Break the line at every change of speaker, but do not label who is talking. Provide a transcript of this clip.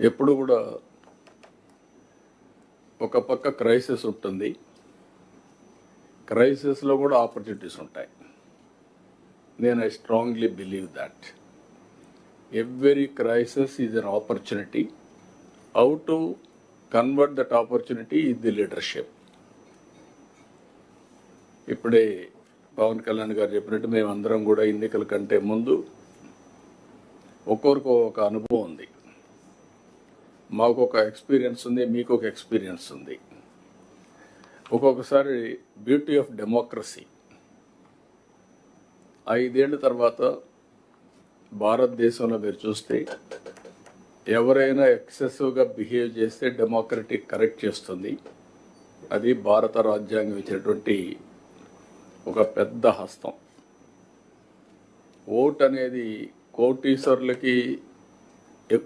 ఎప్పుడు కూడా ఒక పక్క క్రైసిస్ ఉంటుంది. క్రైసిస్లో కూడా ఆపర్చునిటీస్ ఉంటాయి. నేను I strongly believe that. Every crisis is an opportunity how to convert that opportunity in the leadership ఇప్పుడే పవన్ కళ్యాణ్ గారు చెప్పినట్టు మేమందరం కూడా ఎన్నికల కంటే ముందు ఒక్కొరికి ఒక అనుభవం ఉంది. మాకు ఒక ఎక్స్పీరియన్స్ ఉంది మీకు ఒక ఎక్స్పీరియన్స్ ఉంది. ఒక్కొక్కసారి బ్యూటీ ఆఫ్ డెమోక్రసీ ఐదేళ్ళ తర్వాత భారతదేశంలో మీరు చూస్తే ఎవరైనా ఎక్సెసివ్గా బిహేవ్ చేస్తే డెమోక్రటిక్ కరెక్ట్ చేస్తుంది. అది భారత రాజ్యాంగం ఇచ్చినటువంటి ఒక పెద్ద హస్తం. ఓట్ అనేది కోటీశ్వరులకి ఎక్కువ